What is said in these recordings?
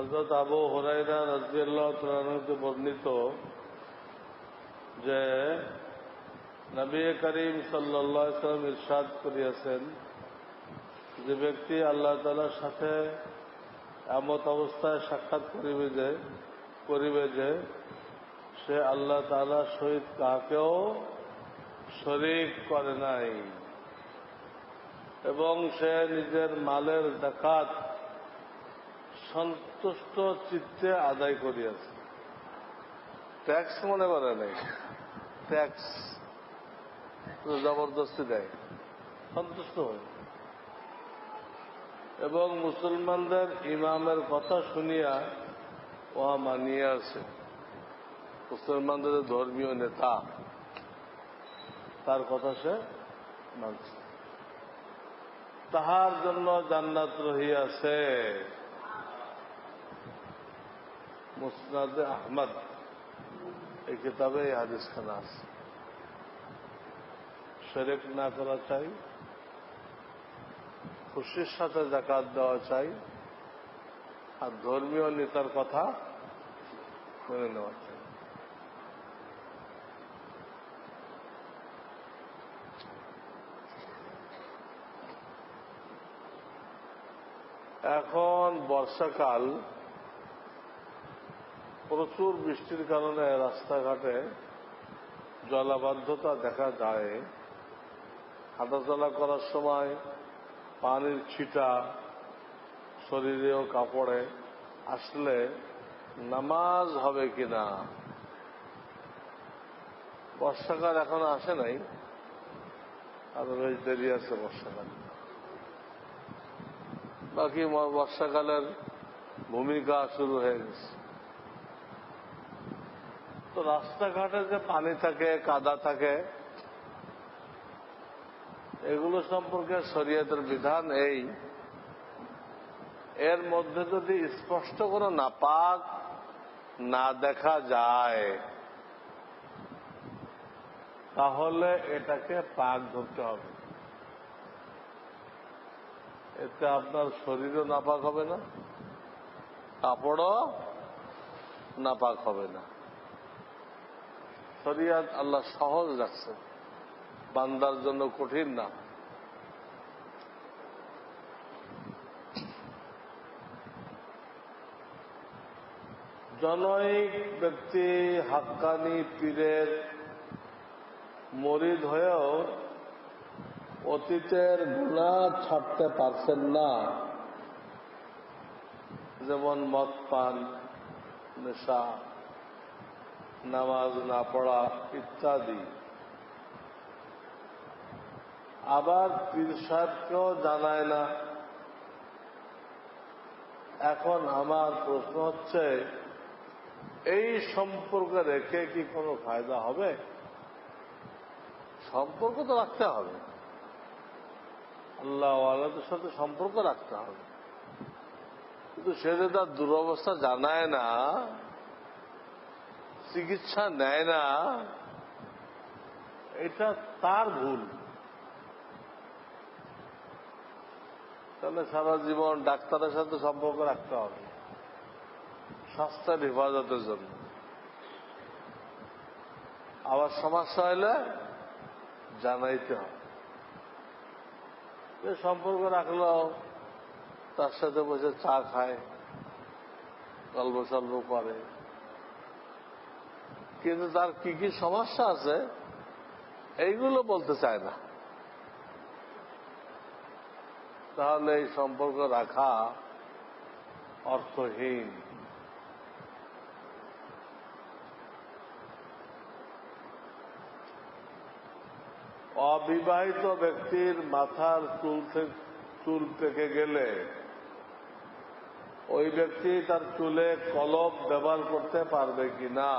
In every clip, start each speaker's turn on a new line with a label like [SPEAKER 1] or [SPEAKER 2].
[SPEAKER 1] হজরত আবু হরাইরা রাজিয়াল্লাহ তালতে বর্ণিত যে নবী করিম সাল্লাম ইরশাদ করিয়াছেন যে ব্যক্তি আল্লাহ তালার সাথে এমত অবস্থায় সাক্ষাৎ করিবে যে করিবে যে, সে আল্লাহ তালা সহিত কাকেও শরিক করে নাই। এবং সে নিজের মালের ডাকাত সন্তুষ্ট চিত্তে আদায় করিয়াছে। ট্যাক্স মনে করে নাই। ট্যাক্স জবরদস্তি দেয়। সন্তুষ্ট হয়। এবং মুসলমানদের ইমামের কথা শুনিয়া উহা মানিয়ে আছে। মুসলমানদের ধর্মীয় নেতা, তার কথা সে মানছে। তাহার জন্য জান্নাত রহিয়াছে। মুসনাদ আহমদ। এই কিতাবে এই হাদিস খানা আছে। শরেক না করা চাই, খুশির সাথে জাকাত দেওয়া চাই, আর ধর্মীয় নেতার কথা মেনে নেওয়া চাই। এখন বর্ষাকাল প্রচুর বৃষ্টির কারণে রাস্তাঘাটে জলাবদ্ধতা দেখা যায়। হাঁটাচলা করার সময় পানির ছিটা শরীরে ও কাপড়ে। আসলে নামাজ হবে কিনা? বর্ষাকাল এখন আসে নাই। আরও বেশ দেরি আছে বর্ষাকাল। বাকি বর্ষাকালের ভূমিকা শুরু হয়ে গেছে। তো রাস্তাঘাটে যে পানি থাকে, কাদা থাকে, এগুলো সম্পর্কে শরীয়তের বিধান এই। এর মধ্যে যদি স্পষ্ট কোনো নাপাক না দেখা যায়, তাহলে এটাকে পাক ধরতে হবে। এতে আপনার শরীরও নাপাক হবে না, কাপড়ও নাপাক হবে না। শরিয়াত আল্লাহ সহজ রাখছে। বান্দার জন্য কঠিন না। জনৈক ব্যক্তি হাক্কানি পীরের মরিদ হয়েও অতীতের গুণা ছাড়তে পারছেন না। যেমন মদ পান, নেশা নামাজ না পড়া ইত্যাদি। আবার পীর সাহেবকেও জানায় না। এখন আমার প্রশ্ন হচ্ছে, এই সম্পর্ক রেখে কি কোনো ফায়দা হবে? সম্পর্ক তো রাখতে হবে। আল্লাহ আল্লাহদের সাথে সম্পর্ক রাখতে হবে। কিন্তু সে যে তার দুরবস্থা জানায় না। চিকিৎসা নেয় না, এটা তার ভুল। তাহলে সারা জীবন ডাক্তারের সাথে সম্পর্ক রাখতে হবে, স্বাস্থ্যের হেফাজতের জন্য। আবার সমস্যা হলে জানাইতে হবে। সম্পর্ক রাখল, তার সাথে বসে চা খায় গল্প সল্প করে। কিন্তু তার কি কি সমস্যা আছে, এইগুলো বলতে চায় না। তাহলে এই সম্পর্ক রাখা অর্থহীন। অবিবাহিত ব্যক্তির মাথার চুল চুল পেকে গেলে ওই ব্যক্তি তার চুলে কলব ব্যবহার করতে পারবে কি না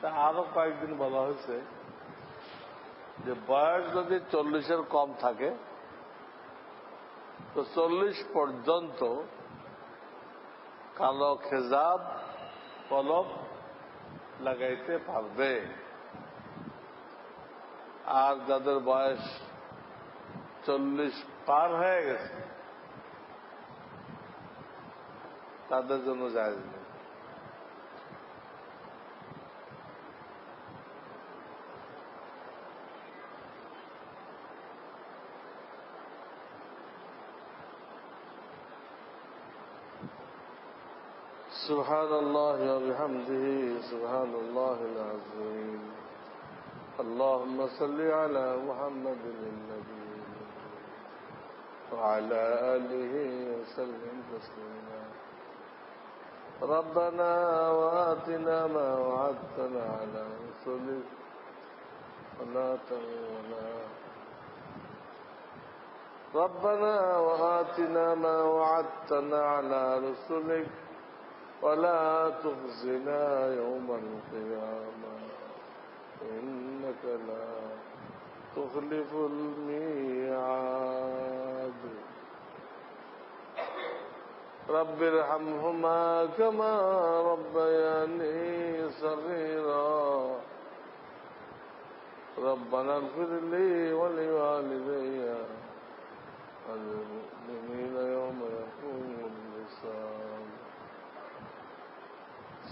[SPEAKER 1] তা আরও কয়েকদিন বলা হয়েছে যে বয়স যদি চল্লিশের কম থাকে, তো চল্লিশ পর্যন্ত কালো খেজাব কলব লাগাইতে পারবে। আর যাদের বয়স চল্লিশ পার হয়ে গেছে, তাদের জন্য যায় নেই। سبحان الله وبحمده سبحان الله العظيم. اللهم صل على محمد النبي وعلى آله وسلم تسليما. ربنا وآتنا ما وعدتنا على رسلك ولا تغيرنا ربنا وآتنا ما وعدتنا على رسلك ولا تخزنا يوم القيامة. إنك لا تخلف الميعاد. رب ارحمهما كما ربياني صغيرا. ربنا اغفر لي ولوالدي.